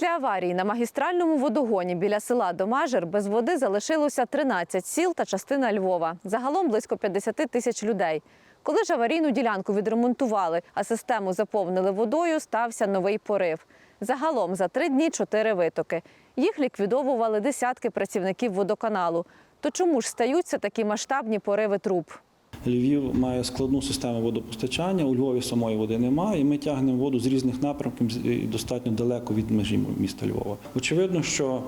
Після аварії на магістральному водогоні біля села Домажир без води залишилося 13 сіл та частина Львова. Загалом близько 50 тисяч людей. Коли ж аварійну ділянку відремонтували, а систему заповнили водою, стався новий порив. Загалом за три дні чотири витоки. Їх ліквідовували десятки працівників водоканалу. То чому ж стаються такі масштабні пориви труб? Львів має складну систему водопостачання, у Львові самої води немає, і ми тягнемо воду з різних напрямків достатньо далеко від межі міста Львова. Очевидно, що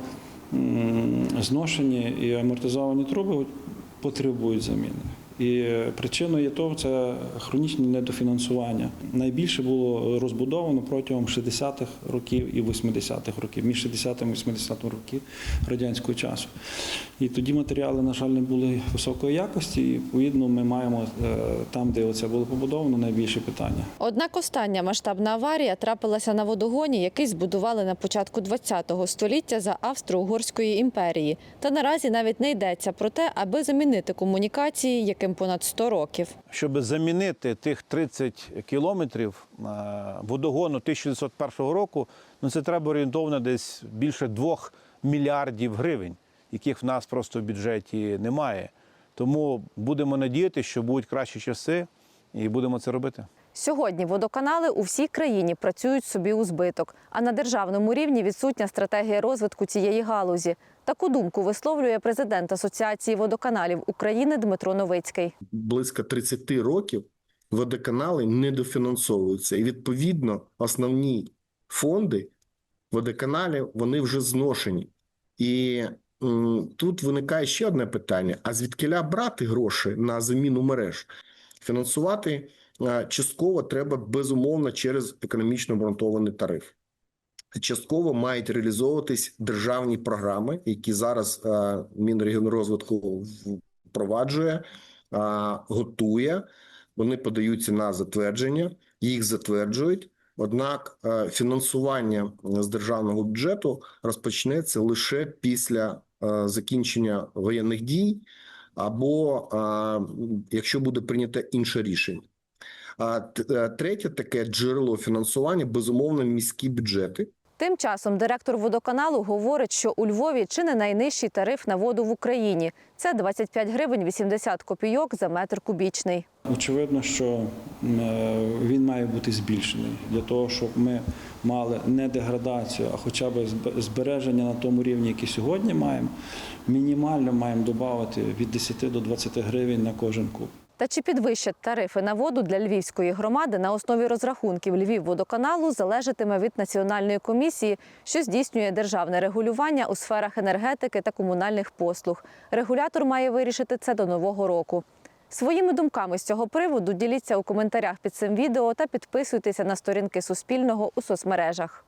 зношені і амортизовані труби потребують заміни. І причиною є того, це хронічне недофінансування. Найбільше було розбудовано протягом 60-х років і 80-х років, між 60-м і 80-м років радянського часу. І тоді матеріали, на жаль, не були високої якості. І відповідно ми маємо е, там, де це було побудовано, найбільше питання. Однак остання масштабна аварія трапилася на водогоні, який збудували на початку ХХ століття за Австро-Угорської імперії. Та наразі навіть не йдеться про те, аби замінити комунікації, яким понад 100 років. Щоб замінити тих 30 кілометрів е, водогону 1901 року, ну це треба орієнтовно десь більше 2 мільярдів гривень, яких в нас просто в бюджеті немає. Тому будемо надіятися, що будуть кращі часи, і будемо це робити. Сьогодні водоканали у всій країні працюють собі у збиток, а на державному рівні відсутня стратегія розвитку цієї галузі. Таку думку висловлює президент Асоціації водоканалів України Дмитро Новицький. близько 30 років водоканали недофінансовуються. І відповідно основні фонди водоканалів вони вже зношені. І тут виникає ще одне питання: а звідкиля брати гроші на заміну мереж? Фінансувати частково треба безумовно через економічно обґрунтований тариф. Частково мають реалізовуватись державні програми, які зараз е, Мінрегіонрозвитку впроваджує, готує. Вони подаються на затвердження, їх затверджують. Однак е, фінансування з державного бюджету розпочнеться лише після е, закінчення воєнних дій, або е, якщо буде прийнято інше рішення. А е, третє таке джерело фінансування безумовно міські бюджети. Тим часом директор водоканалу говорить, що у Львові чи не найнижчий тариф на воду в Україні. Це 25 гривень 80 копійок за метр кубічний. Очевидно, що е, він має бути збільшений для того, щоб ми мали не деградацію, а хоча б збереження на тому рівні, який сьогодні маємо. Мінімально маємо додати від 10 до 20 гривень на кожен куб. Та чи підвищать тарифи на воду для львівської громади на основі розрахунків Львівводоканалу залежатиме від національної комісії, що здійснює державне регулювання у сферах енергетики та комунальних послуг. Регулятор має вирішити це до нового року. Своїми думками з цього приводу діліться у коментарях під цим відео та підписуйтеся на сторінки Суспільного у соцмережах.